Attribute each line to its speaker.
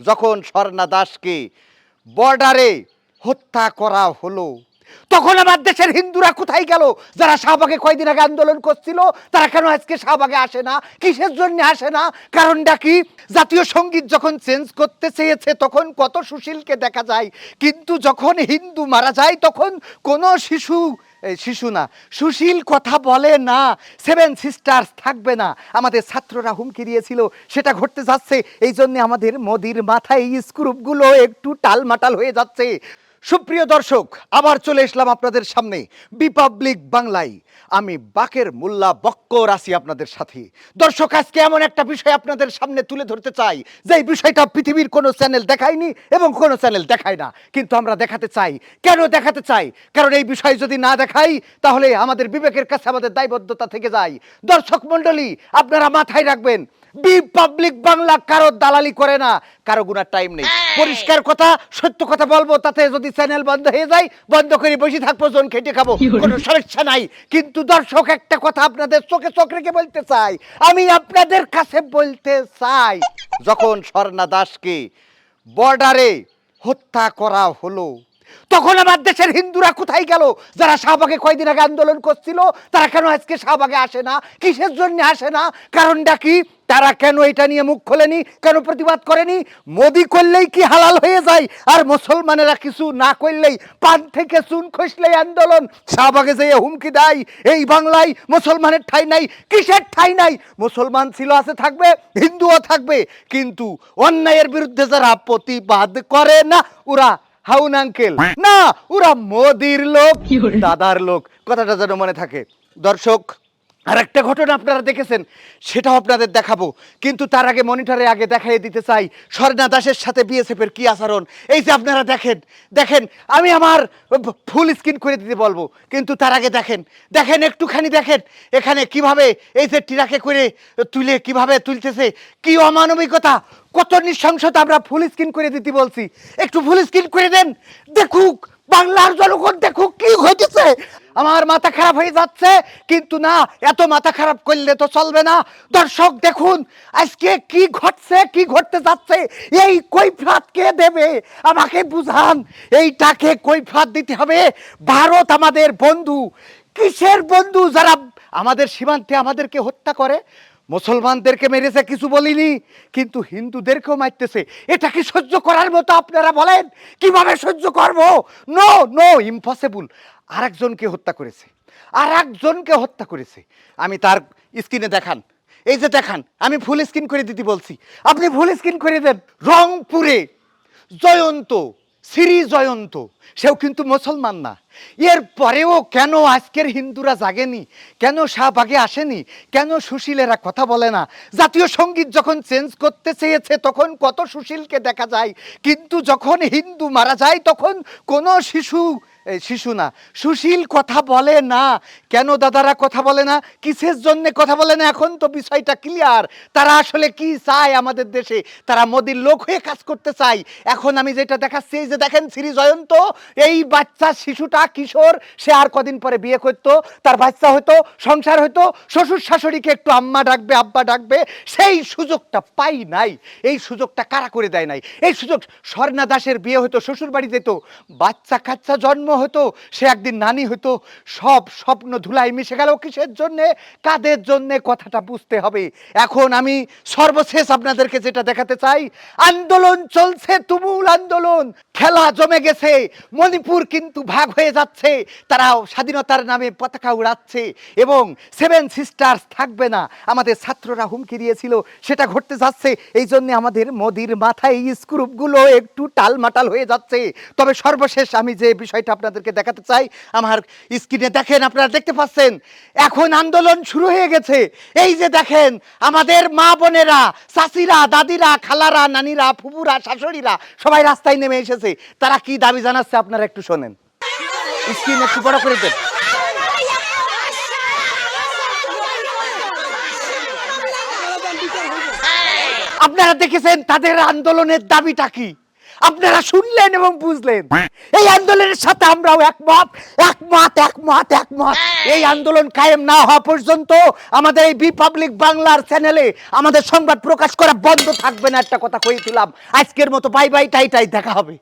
Speaker 1: যখন স্বর্ণা দাসকে বর্ডারে হত্যা করা হলো, তখন আমার দেশের হিন্দুরা কোথায় গেল? যারা শাহবাগে কয়দিন আগে আন্দোলন করছিল, তারা কেন আজকে শাহবাগে আসে না? কিসের জন্য আসে না? কারণটা কি? জাতীয় সংগীত যখন চেঞ্জ করতে চেয়েছে, তখন কত সুশীলকে দেখা যায়। কিন্তু যখন হিন্দু মারা যায়, তখন কোনো শিশু শিশু না, সুশীল কথা বলে না সেভেন সিস্টার্স থাকবে না। আমাদের ছাত্ররা হুমকি দিয়েছিল, সেটা ঘটতে যাচ্ছে। এই জন্যে আমাদের মোদির মাথায় স্ক্রুপগুলো একটু টালমাটাল হয়ে যাচ্ছে। সুপ্রিয় দর্শক, আবার চলে এসলাম আপনাদের সামনে বিপাবলিক বাংলায়। আমি বাকের মোল্লা বক্কর আছি আপনাদের সাথে। দর্শক, আজকে এমন একটা বিষয় আপনাদের সামনে তুলে ধরতে চাই। যে বিষয়টা পৃথিবীর কোনো চ্যানেল দেখায়নি এবং কোনো চ্যানেল দেখায় না। কিন্তু আমরা দেখাতে চাই। কেন দেখাতে চাই? কারণ এই বিষয় যদি না দেখাই, তাহলে আমাদের বিবেকের কাছে আমাদের দায়বদ্ধতা থেকে যায়। দর্শক মণ্ডলী, আপনারা মাথায় রাখবেন বি পাবলিক বাংলা কারও দালালি করে না কারও গুণার টাইম নেই। পরিষ্কার কথা সত্য কথা বলব তাতে যদি চ্যানেল বন্ধ হয়ে যায় বন্ধ করে বসে থাকব জন খেটে খাব কোনো সমস্যা নাই। কিন্তু দর্শক একটা কথা আপনাদের চোখে চোখ রেখে বলতে চাই আমি আপনাদের কাছে বলতে চাই যখন স্বর্ণা দাসকে বর্ডারে হত্যা করা হলো তখন আমার দেশের হিন্দুরা কোথায় গেল? যারা শাহবাগে কয়দিন আগে আন্দোলন করছিল, তারা কেন আজকে শাহবাগে আসে না? কিসের জন্য আসে না? কারণটা কি? তারা কেন এটা নিয়ে মুখ খোলেনি? কেন প্রতিবাদ করেনি? মোদি করলেই কি হালাল হয়ে যায়? আর মুসলমানেরা কিছু না করলেই পান থেকে চুন খসলেই আন্দোলন। শাহবাগে যেয়ে হুমকি দেয়। এই বাংলায় মুসলমানের ঠাই নাই। কিসের ঠাই নাই? মুসলমান ছিল, আছে থাকবে, হিন্দুও থাকবে। কিন্তু অন্যায়ের বিরুদ্ধে যারা প্রতিবাদ করে না, ওরা হাউন আঙ্কেল? না ওরা মোদির লোক দাদার লোক। কথাটা যেন মনে থাকে। দর্শক আর একটা ঘটনা আপনারা দেখেছেন, সেটাও আপনাদের দেখাবো। কিন্তু তার আগে মনিটরে আগে দেখাই দিতে চাই, স্বর্ণা দাসের সাথে বিএসএফের কি আচরণ? এই যে আপনারা দেখেন দেখেন, আমি আমার ফুল স্ক্রিন করে দিতে বলব, কিন্তু তার আগে দেখেন দেখেন একটুখানি, দেখেন, এখানে কীভাবে এই যে টিরাকে করে তুলে, কীভাবে তুলতেছে, কি অমানবিকতা, কত নৃশংসতা আমরা ফুল স্ক্রিন করে দিতে বলছি। একটু ফুল স্ক্রিন করে দেন, দেখুক, বাংলার জনগণ দেখুক কি ঘটেছে। আমার মাথা খারাপ হয়ে যাচ্ছে, কিন্তু না, এত মাথা খারাপ করলে তো চলবে না। দর্শক, দেখুন, আজকে কি ঘটছে, কি ঘটতে যাচ্ছে, এই কৈফাত কে দেবে? আমাকে বুঝান, এইটাকে কৈফাত দিতে হবে। ভারত আমাদের বন্ধু। কিসের বন্ধু? যারা আমাদের সীমান্তে আমাদেরকে হত্যা করে মুসলমানদেরকে মেরেছে, কিছু বলিনি, কিন্তু হিন্দুদেরকেও মারতেছে। এটা কি সহ্য করার মতো আপনারা বলেন? কীভাবে সহ্য করব? নো নো ইম্পসিবল আর একজনকে হত্যা করেছে। আর একজনকে হত্যা করেছে। আমি তার স্ক্রিনে দেখান। এই যে দেখান, আমি ফুল স্ক্রিন করে দিতে বলছি। আপনি ফুল স্ক্রিন করে দেন। রংপুরে জয়ন্ত শ্রী জয়ন্ত, সেও কিন্তু মুসলমান না। এর পরেও কেন আজকের হিন্দুরা জাগেনি? কেন শাহবাগে আসেনি? কেন সুশীলেরা কথা বলে না? জাতীয় সংগীত যখন চেঞ্জ করতে চেয়েছে, তখন কত সুশীলকে দেখা যায়। কিন্তু যখন হিন্দু মারা যায়, তখন কোনো শিশু শিশু না। সুশীল কথা বলে না। কেন দাদারা কথা বলে না? কিসের জন্য কথা বলে না? এখন তো বিষয়টা ক্লিয়ার তারা আসলে কি চায় আমাদের দেশে? তারা মোদির লোক হয়ে কাজ করতে চায়। এখন আমি যেটা দেখাচ্ছি যে দেখেন শ্রী জয়ন্ত, এই বাচ্চা শিশুটা কিশোর, সে আর কদিন পরে বিয়ে করতো। তার বাচ্চা হতো, সংসার হতো, শ্বশুর শাশুড়িকে একটু আম্মা ডাকবে, আব্বা ডাকবে। সেই সুযোগটা পাই নাই। এই সুযোগটা কারা করে দেয় নাই? এই সুযোগ স্বর্ণা দাসের বিয়ে হতো শ্বশুর বাড়ি যেত। বাচ্চা কাচ্চা জন্ম হতো সে একদিন নানি হতো সব স্বপ্ন ধুলাই মিশে গেল কিসের জন্যে? কাদের জন্যে? কথাটা বুঝতে হবে। এখন আমি সর্বশেষ আপনাদেরকে যেটা দেখাতে চাই, আন্দোলন চলছে, তুমুল আন্দোলন। খেলা জমে গেছে, মণিপুর কিন্তু ভাগ হয়ে যাচ্ছে তারা স্বাধীনতার নামে পতাকা উড়াচ্ছে এবং সেভেন সিস্টার্স থাকবে না। আমাদের ছাত্ররা হুমকি দিয়েছিল, সেটা ঘটতে যাচ্ছে। এই জন্য আমাদের মোদির মাথায় স্ক্রুপগুলো একটু টালমাটাল হয়ে যাচ্ছে। তবে সর্বশেষ আমি যে বিষয়টা আপনাদেরকে দেখাতে চাই। আমার স্ক্রিনে দেখেন, আপনারা দেখতে পাচ্ছেন, এখন আন্দোলন শুরু হয়ে গেছে। এই যে দেখেন, আমাদের মা বোনেরা, চাচিরা, দাদিরা, খালারা, নানিরা ফুপুরা শাশুড়িরা সবাই রাস্তায় নেমে এসেছে। তারা কি দাবি জানাচ্ছে আপনারা একটু শোনেন। স্ক্রিন একটু বড় করে দেন। আপনারা দেখেছেন তাদের আন্দোলনের দাবিটা কি? আপনারা শুনলেন এবং বুঝলেন। এই আন্দোলনের সাথে আমরাও একমত একমত একমত একমত। এই আন্দোলন কায়েম না হওয়া পর্যন্ত আমাদের এই রিপাবলিক বাংলার চ্যানেলে আমাদের সংবাদ প্রকাশ করা বন্ধ থাকবে না। একটা কথা কইছিলাম আজকের মতো বাই বাই টাই টাই দেখা হবে।